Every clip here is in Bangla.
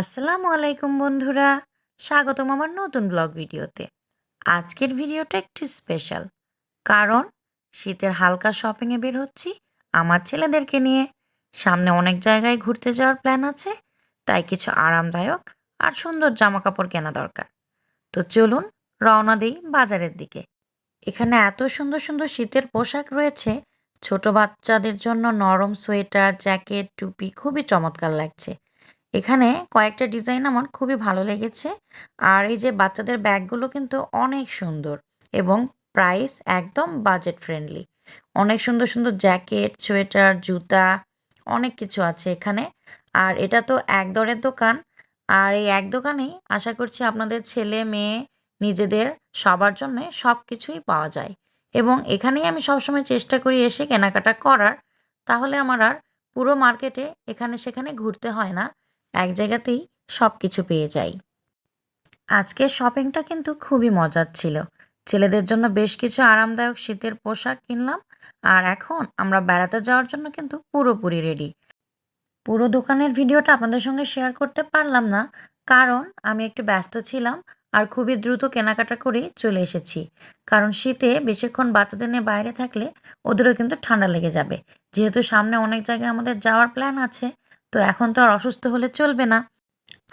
আসসালামু আলাইকুম বন্ধুরা। স্বাগতম আমার নতুন ব্লগ ভিডিওতে। আজকের ভিডিওটা একটু স্পেশাল কারণ শীতের হালকা শপিংয়ে বের হচ্ছি আমার ছেলেদেরকে নিয়ে। সামনে অনেক জায়গায় ঘুরতে যাওয়ার প্ল্যান আছে, তাই কিছু আরামদায়ক আর সুন্দর জামা কাপড় কেনা দরকার। তো চলুন রওনা দিই বাজারের দিকে। এখানে এত সুন্দর সুন্দর শীতের পোশাক রয়েছে। ছোট বাচ্চাদের জন্য নরম সোয়েটার, জ্যাকেট, টুপি খুবই চমৎকার লাগছে। এখানে কয়েকটা ডিজাইন আমার খুবই ভালো লেগেছে। আর এই যে বাচ্চাদের ব্যাগগুলো কিন্তু অনেক সুন্দর এবং প্রাইস একদম বাজেট ফ্রেন্ডলি। অনেক সুন্দর সুন্দর জ্যাকেট, সোয়েটার, জুতা, অনেক কিছু আছে এখানে। আর এটা তো এক দরের দোকান। আর এই এক দোকানেই আশা করছি আপনাদের ছেলে, মেয়ে, নিজেদের সবার জন্য সব কিছুই পাওয়া যায়। এবং এখানেই আমি সবসময় চেষ্টা করি এসে কেনাকাটা করার। তাহলে আমার আর পুরো মার্কেটে এখানে সেখানে ঘুরতে হয় না। এক জায়গাতেই সব কিছু পেয়ে যাই। আজকের শপিংটা কিন্তু খুবই মজার ছিল। ছেলেদের জন্য বেশ কিছু আরামদায়ক শীতের পোশাক কিনলাম আর এখন আমরা বেড়াতে যাওয়ার জন্য কিন্তু পুরোপুরি রেডি পুরো দোকানের ভিডিওটা আপনাদের সঙ্গে শেয়ার করতে পারলাম না, কারণ আমি একটু ব্যস্ত ছিলাম আর খুবই দ্রুত কেনাকাটা করে চলে এসেছি। কারণ শীতে বেশিক্ষণ বাচ্চাদের নিয়ে বাইরে থাকলে ওদেরও কিন্তু ঠান্ডা লেগে যাবে। যেহেতু সামনে অনেক জায়গায় আমাদের যাওয়ার প্ল্যান আছে তো এখন তো আর অসুস্থ হলে চলবে না।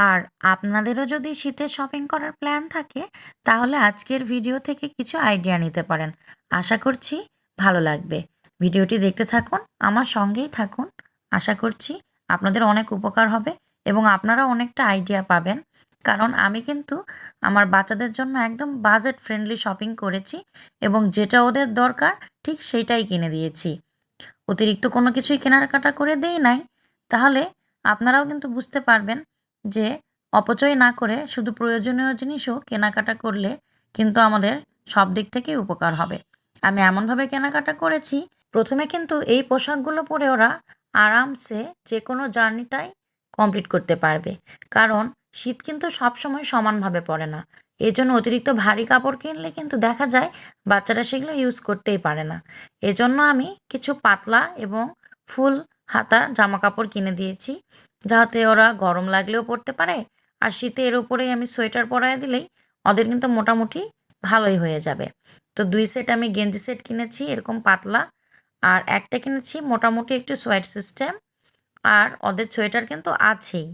আর আপনাদেরও যদি শীতের শপিং করার প্ল্যান থাকে, তাহলে আজকের ভিডিও থেকে কিছু আইডিয়া নিতে পারেন। আশা করছি ভালো লাগবে। ভিডিওটি দেখতে থাকুন, আমার সঙ্গেই থাকুন। আশা করছি আপনাদের অনেক উপকার হবে এবং আপনারা অনেকটা আইডিয়া পাবেন। কারণ আমি কিন্তু আমার বাচ্চাদের জন্য একদম বাজেট ফ্রেন্ডলি শপিং করেছি এবং যেটা ওদের দরকার, ঠিক সেইটাই কিনে দিয়েছি। অতিরিক্ত কোনো কিছুই কেনাকাটা করে দেই নাই। তাহলে আপনারাও কিন্তু বুঝতে পারবেন যে অপচয় না করে শুধু প্রয়োজনীয় জিনিসও কেনাকাটা করলে কিন্তু আমাদের সব দিক থেকেই উপকার হবে। আমি এমনভাবে কেনাকাটা করেছি, প্রথমে কিন্তু এই পোশাকগুলো পরে ওরা আরামসে যে কোনো জার্নিটাই কমপ্লিট করতে পারবে। কারণ শীত কিন্তু সবসময় সমানভাবে পড়ে না। এই জন্য অতিরিক্ত ভারী কাপড় কিনলে কিন্তু দেখা যায় বাচ্চারা সেগুলো ইউজ করতেই পারে না। এজন্য আমি কিছু পাতলা এবং ফুল হাতা জামা কাপড় কিনে দিয়েছি। যাতে ওরা গরম লাগলেও পরতে পারে, আর শীতে এর উপরেই আমি সোয়েটার পরায় দিলেই ওদের কিন্তু মোটামুটি ভালোই হয়ে যাবে। তো দুই সেট আমি গেঞ্জি সেট কিনেছি, এরকম পাতলা, আর একটা কিনেছি মোটামুটি একটু সোয়েট সিস্টেম, আর ওদের সোয়েটার কিন্তু আছেই।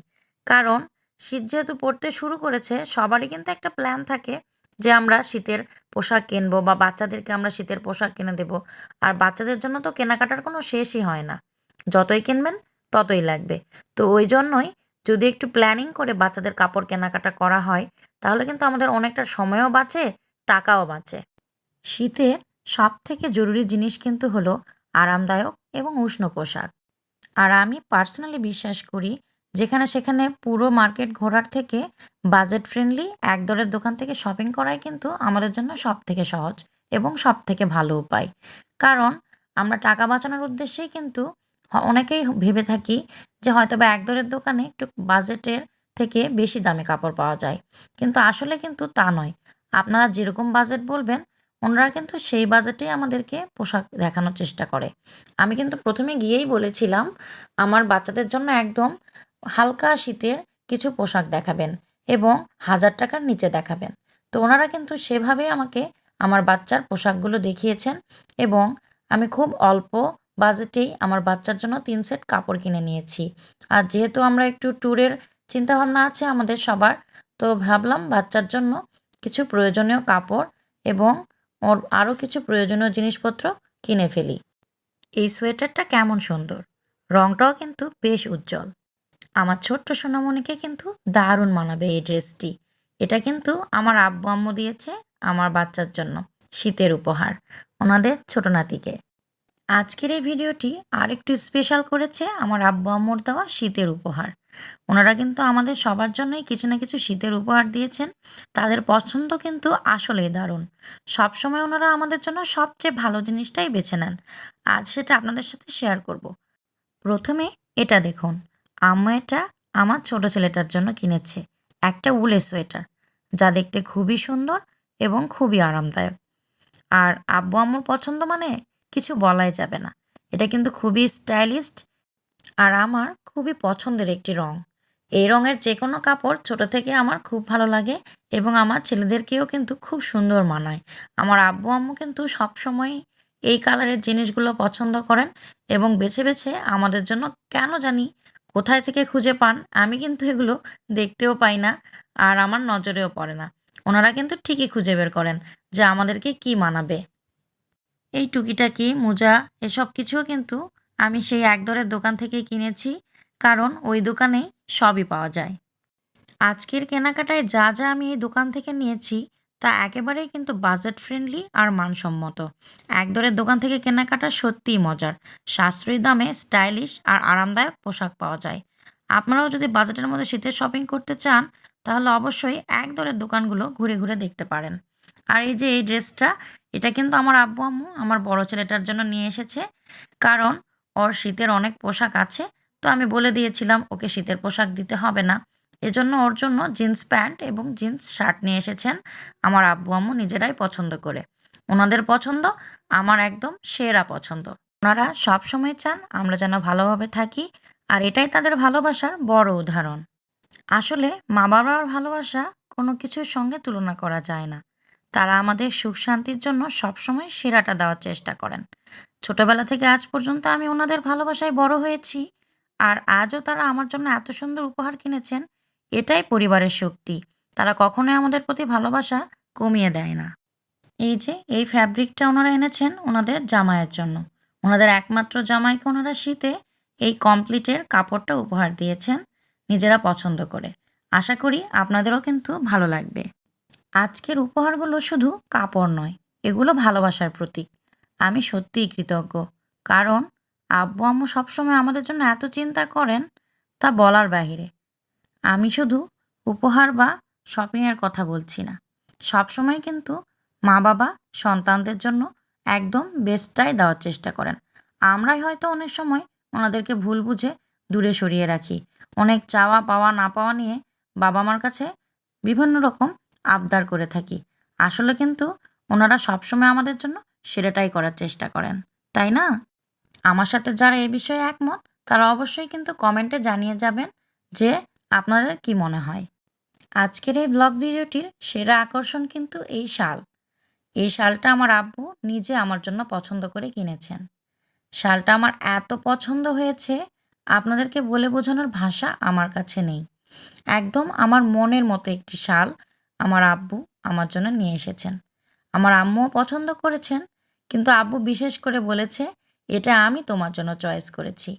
কারণ শীত যেহেতু পড়তে শুরু করেছে, সবারই কিন্তু একটা প্ল্যান থাকে যে আমরা শীতের পোশাক কিনবো বা বাচ্চাদেরকে আমরা শীতের পোশাক কিনে দেবো, আর বাচ্চাদের জন্য তো কেনাকাটার কোনো শেষই হয় না। যতই কিনবেন ততই লাগবে। তো ওই জন্যই যদি একটু প্ল্যানিং করে বাচ্চাদের কাপড় কেনাকাটা করা হয়, তাহলে কিন্তু আমাদের অনেকটা সময়ও বাঁচে, টাকাও বাঁচে। শীতে সব থেকে জরুরি জিনিস কিন্তু হলো আরামদায়ক এবং উষ্ণ পোশাক। আর আমি পার্সোনালি বিশ্বাস করি যেখানে সেখানে পুরো মার্কেট ঘোরার থেকে বাজেট ফ্রেন্ডলি এক দরের দোকান থেকে শপিং করাই কিন্তু আমাদের জন্য সব থেকে সহজ এবং সব থেকে ভালো উপায়। কারণ আমরা টাকা বাঁচানোর উদ্দেশ্যেই কিন্তু অনেকেই ভেবে থাকি যে হয়তো বা এক দরের দোকানে একটু বাজেটের থেকে বেশি দামে কাপড় পাওয়া যায়। কিন্তু আসলে কিন্তু তা নয়। আপনারা যেরকম বাজেট বলবেন, ওনারা কিন্তু সেই বাজেটেই আমাদেরকে পোশাক দেখানোর চেষ্টা করে। আমি কিন্তু প্রথমে গিয়েই বলেছিলাম, আমার বাচ্চাদের জন্য একদম হালকা শীতের কিছু পোশাক দেখাবেন এবং হাজার টাকার নিচে দেখাবেন। তো ওনারা কিন্তু সেভাবেই আমাকে আমার বাচ্চার পোশাকগুলো দেখিয়েছেন এবং আমি খুব অল্প বাজেটেই আমার বাচ্চার জন্য তিন সেট কাপড় কিনে নিয়েছি। আর যেহেতু আমরা একটু ট্যুরের চিন্তাভাবনা আছে আমাদের সবার, তো ভাবলাম বাচ্চার জন্য কিছু প্রয়োজনীয় কাপড় এবং ওর আরও কিছু প্রয়োজনীয় জিনিসপত্র কিনে ফেলি। এই সোয়েটারটা কেমন সুন্দর। রংটাও কিন্তু বেশ উজ্জ্বল। আমার ছোট্ট সোনামণিকে কিন্তু দারুণ মানাবে এই ড্রেসটি। এটা কিন্তু আমার আব্বু আম্মু দিয়েছে আমার বাচ্চার জন্য শীতের উপহার, ওনাদের ছোট নাতিকে। আজকের এই ভিডিওটি আর একটু স্পেশাল করেছে আমার আব্বু আম্মুর দেওয়া শীতের উপহার। ওনারা কিন্তু আমাদের সবার জন্যই কিছু না কিছু শীতের উপহার দিয়েছেন। তাদের পছন্দ কিন্তু আসলেই দারুণ। সবসময় ওনারা আমাদের জন্য সবচেয়ে ভালো জিনিসটাই বেছে নেন। আজ সেটা আপনাদের সাথে শেয়ার করব। প্রথমে এটা দেখুন। আম্মু এটা আমার ছোট ছেলেটার জন্য কিনেছে। একটা উলের সোয়েটার, যা দেখতে খুবই সুন্দর এবং খুবই আরামদায়ক। আর আব্বু আম্মুর পছন্দ মানে কিছু বলাই যাবে না। এটা কিন্তু খুবই স্টাইলিস্ট আর আমার খুবই পছন্দের একটি রং। এই রঙের যে কোনো কাপড় ছোট থেকে আমার খুব ভালো লাগে এবং আমার ছেলেদেরকেও কিন্তু খুব সুন্দর মানায়। আমার আব্বু আম্মু কিন্তু সবসময় এই কালারের জিনিসগুলো পছন্দ করেন এবং বেছে বেছে আমাদের জন্য কেন জানি কোথায় থেকে খুঁজে পান আমি কিন্তু এগুলো দেখতেও পাই না আর আমার নজরেও পড়ে না। ওনারা কিন্তু ঠিকই খুঁজে বের করেন যে আমাদেরকে কি মানাবে। এই টুকিটাকি, মোজা, এসব কিছুও কিন্তু আমি সেই এক দরের দোকান থেকেই কিনেছি, কারণ ওই দোকানেই সবই পাওয়া যায়। আজকের কেনাকাটায় যা যা আমি এই দোকান থেকে নিয়েছি, তা একেবারেই কিন্তু বাজেট ফ্রেন্ডলি আর মানসম্মত। এক দরের দোকান থেকে কেনাকাটা সত্যিই মজার। সাশ্রয়ী দামে স্টাইলিশ আর আরামদায়ক পোশাক পাওয়া যায়। আপনারাও যদি বাজেটের মধ্যে শীতের শপিং করতে চান, তাহলে অবশ্যই এক দরের দোকানগুলো ঘুরে ঘুরে দেখতে পারেন। আর এই যে এই ড্রেসটা এটা কিন্তু আমার আব্বু, আম্মু, আমার বড় ছেলেটার জন্য নিয়ে এসেছে। কারণ ওর শীতের অনেক পোশাক আছে, তো আমি বলে দিয়েছিলাম, ওকে শীতের পোশাক দিতে হবে না। এজন্য ওর জন্য জিন্স প্যান্ট এবং জিন্স শার্ট নিয়ে এসেছেন আমার আব্বু, আম্মু নিজেরাই পছন্দ করে। ওনাদের পছন্দ, আমার একদম সেরা পছন্দ। ওনারা সব সময় চান আমরা যেন ভালোভাবে থাকি, আর এটাই তাদের ভালোবাসার বড় উদাহরণ। আসলে মা বাবার ভালোবাসা কোনো কিছুর সঙ্গে তুলনা করা যায় না। তারা আমাদের সুখ শান্তির জন্য সবসময় সেরাটা দেওয়ার চেষ্টা করেন। ছোটবেলা থেকে আজ পর্যন্ত আমি ওনাদের ভালোবাসায় বড় হয়েছি আর আজও তারা আমার জন্য এত সুন্দর উপহার কিনেছেন, এটাই পরিবারের শক্তি। তারা কখনোই আমাদের প্রতি ভালোবাসা কমিয়ে দেয় না। এই যে, এই ফ্যাব্রিকটা ওনারা এনেছেন ওনাদের জামাইয়ের জন্য। ওনাদের একমাত্র জামাইকে ওনারা শীতে এই কমপ্লিটের কাপড়টা উপহার দিয়েছেন নিজেরা পছন্দ করে। আশা করি আপনাদেরও কিন্তু ভালো লাগবে। আজকের উপহারগুলো শুধু কাপড় নয়, এগুলো ভালোবাসার প্রতীক। আমি সত্যিই কৃতজ্ঞ, কারণ আব্বু আম্মু সবসময় আমাদের জন্য এত চিন্তা করেন তা বলার বাহিরে। আমি শুধু উপহার বা শপিংয়ের কথা বলছি না। সবসময় কিন্তু মা বাবা সন্তানদের জন্য একদম বেস্টটাই দেওয়ার চেষ্টা করেন। আমরাই হয়তো অনেক সময় ওনাদেরকে ভুল বুঝে দূরে সরিয়ে রাখি। অনেক চাওয়া পাওয়া না পাওয়া নিয়ে বাবা মার কাছে বিভিন্ন রকম আবদার করে থাকি। আসলে কিন্তু ওনারা সবসময় আমাদের জন্য সেরাটাই করার চেষ্টা করেন, তাই না? আমার সাথে যারা এ বিষয়ে একমত, তারা অবশ্যই কিন্তু কমেন্টে জানিয়ে যাবেন যে আপনাদের কি মনে হয়। আজকের এই ব্লগ ভিডিওটির সেরা আকর্ষণ কিন্তু এই শাল। এই শালটা আমার আব্বু নিজে আমার জন্য পছন্দ করে কিনেছেন। শালটা আমার এত পছন্দ হয়েছে, আপনাদেরকে বলে বোঝানোর ভাষা আমার কাছে নেই। একদম আমার মনের মতো একটি শাল আমার আব্বু আমার জন্য নিয়ে এসেছেন। আমার আম্মুও পছন্দ করেছেন, কিন্তু আব্বু বিশেষ করে বলেছে, এটা আমি তোমার জন্য চয়েস করেছি।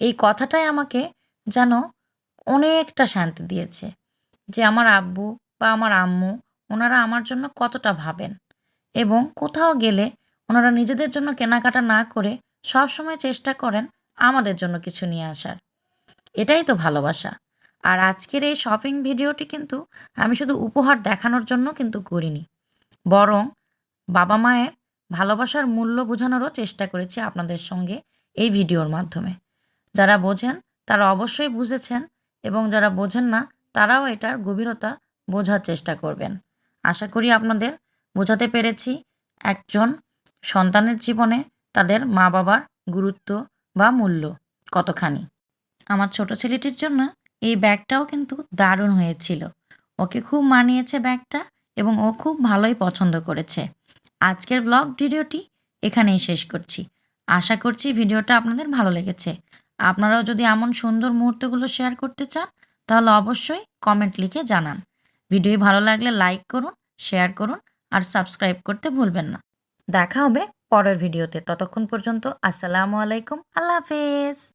এই কথাটাই আমাকে যেন অনেকটা শান্তি দিয়েছে যে আমার আব্বু বা আমার আম্মু ওনারা আমার জন্য কতটা ভাবেন এবং কোথাও গেলে ওনারা নিজেদের জন্য কেনাকাটা না করে সব সময় চেষ্টা করেন আমাদের জন্য কিছু নিয়ে আসার। এটাই তো ভালোবাসা। আর আজকের এই শপিং ভিডিওটি কিন্তু আমি শুধু উপহার দেখানোর জন্য কিন্তু করিনি। বরং বাবা মায়ের ভালোবাসার মূল্য বোঝানোরও চেষ্টা করেছি আপনাদের সঙ্গে এই ভিডিওর মাধ্যমে। যারা বোঝেন, তারা অবশ্যই বুঝেছেন এবং যারা বোঝেন না, তারাও এটার গভীরতা বোঝার চেষ্টা করবেন। আশা করি আপনাদের বোঝাতে পেরেছি একজন সন্তানের জীবনে তাদের মা বাবার গুরুত্ব বা মূল্য কতখানি। আমার ছোট ছেলেটির জন্য এই ব্যাগটাও কিন্তু দারুণ হয়েছিল। ওকে খুব মানিয়েছে ব্যাগটা এবং ও খুব ভালোই পছন্দ করেছে। আজকের ব্লগ ভিডিওটি এখানেই শেষ করছি। আশা করছি ভিডিওটা আপনাদের ভালো লেগেছে। আপনারাও যদি এমন সুন্দর মুহূর্তগুলো শেয়ার করতে চান, তাহলে অবশ্যই কমেন্ট লিখে জানান। ভিডিও ভালো লাগলে লাইক করুন, শেয়ার করুন আর সাবস্ক্রাইব করতে ভুলবেন না। দেখা হবে পরের ভিডিওতে। ততক্ষণ পর্যন্ত আসসালামু আলাইকুম। আল্লাহ হাফেজ।